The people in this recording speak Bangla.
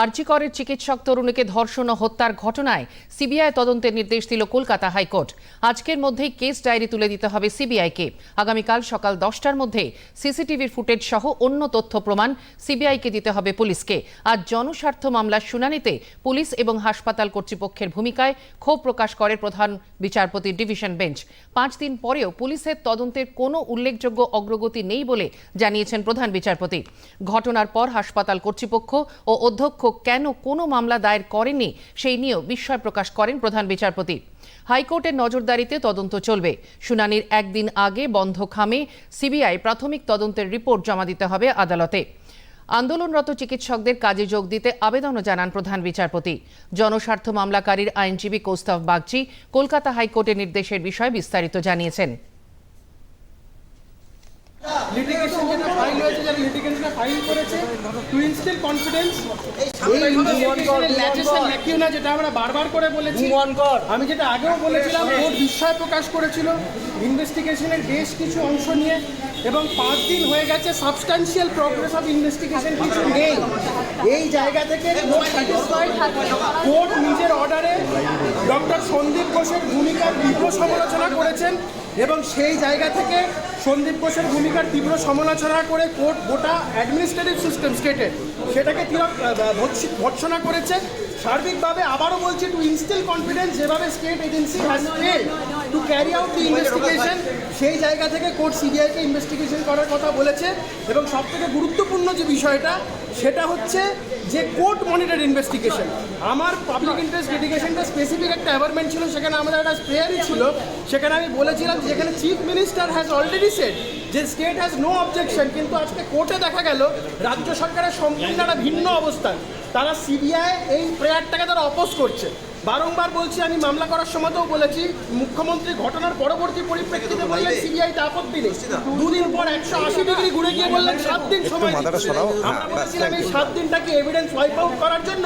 আরজিকরের চিকিৎসক তরুণীকে ধর্ষণ ও হত্যার ঘটনায় সিবিআই তদন্তের নির্দেশ দিল কলকাতা হাইকোর্ট। আজকের মধ্যেই কেস ডায়েরি তুলে দিতে হবে সিবিআইকে। আগামীকাল সকাল দশটার মধ্যে সিসিটিভির ফুটেজ সহ অন্য তথ্য প্রমাণ সিবিআইকে দিতে হবে পুলিশকে। আজ জনস্বার্থ মামলার শুনানিতে পুলিশ এবং হাসপাতাল কর্তৃপক্ষের ভূমিকায় ক্ষোভ প্রকাশ করে প্রধান বিচারপতি ডিভিশন বেঞ্চ। পাঁচ দিন পরেও পুলিশের তদন্তের কোনো উল্লেখযোগ্য অগ্রগতি নেই বলে জানিয়েছেন প্রধান বিচারপতি। ঘটনার পর হাসপাতাল কর্তৃপক্ষ ও অধ্যক্ষ কেন কোনো মামলা দায়ের করেননি সেই নিয়েও বিস্ময় প্রকাশ করেন প্রধান বিচারপতি। হাইকোর্টের নজরদারিতে তদন্ত চলবে। শুনানির একদিন আগে বন্ধ খামে সিবিআই প্রাথমিক তদন্তের রিপোর্ট জমা দিতে হবে আদালতে। আন্দোলনরত চিকিৎসকদের কাজে যোগ দিতে আবেদনও জানান প্রধান বিচারপতি। জনস্বার্থ মামলাকারীর আইনজীবী কৌস্তভ বাগচি কলকাতা হাইকোর্টের নির্দেশের বিষয়ে বিস্তারিত জানিয়েছেন। লিটিগেশন যেটা ফাইল হয়েছে যারা ফাইল করেছে টু ইনস্টিল কনফিডেন্স যেটা আমরা বারবার করে বলেছি। আমি যেটা আগেও বলেছিলাম কোর্ট বিস্ময় প্রকাশ করেছিল। ইনভেস্টিগেশনের বেশ কিছু অংশ নিয়ে এবং পাঁচ দিন হয়ে গেছে সাবস্টান্সিয়াল প্রগ্রেস অফ ইনভেস্টিগেশন কিছু নেই। এই জায়গা থেকে কোর্ট নিজের অর্ডারে ডক্টর সন্দীপ ঘোষের ভূমিকার তীব্র সমালোচনা করেছেন এবং সেই জায়গা থেকে সন্দীপ ঘোষের ভূমিকার তীব্র সমালোচনা করে কোর্ট গোটা অ্যাডমিনিস্ট্রেটিভ সিস্টেম স্টেটের সেটাকে তিরক ভৎসনা করেছে। সার্বিকভাবে আবারও বলছি টু ইনস্টিল কনফিডেন্স যেভাবে state agency has to carry out the investigation সেই জায়গা থেকে কোর্ট সিবিআইকে ইনভেস্টিগেশন করার কথা বলেছে। এবং সবথেকে গুরুত্বপূর্ণ যে বিষয়টা, সেটা হচ্ছে যে কোর্ট মনিটর ইনভেস্টিগেশন আমার পাবলিক ইন্টারেস্ট লিটিগেশনটা স্পেসিফিক একটা অ্যাভারমেন্ট ছিল, সেখানে আমাদের একটা স্প্রেয়ারই ছিল। সেখানে আমি বলেছিলাম যেখানে chief minister has already set যে স্টেট হ্যাজ নো অবজেকশন কিন্তু আজকে কোর্টে দেখা গেল, রাজ্য সরকারের সম্পূর্ণ একটা ভিন্ন অবস্থান। তারা সিবিআই এই প্রেয়ারটাকে তারা অপোজ করছে। বারংবার বলছি আমি মামলা করার সময়তেও বলেছি মুখ্যমন্ত্রী ঘটনার পরবর্তী পরিপ্রেক্ষিতে বললেন সিবিআইতে আপত্তি নেই। দুদিন পর একশো আশি ডিগ্রি ঘুরে গিয়ে বললেন সাত দিন সময় দিতে। আমরা বলেছিলাম এই সাত দিনটাকে এভিডেন্স ওয়াইপ আউট করার জন্য?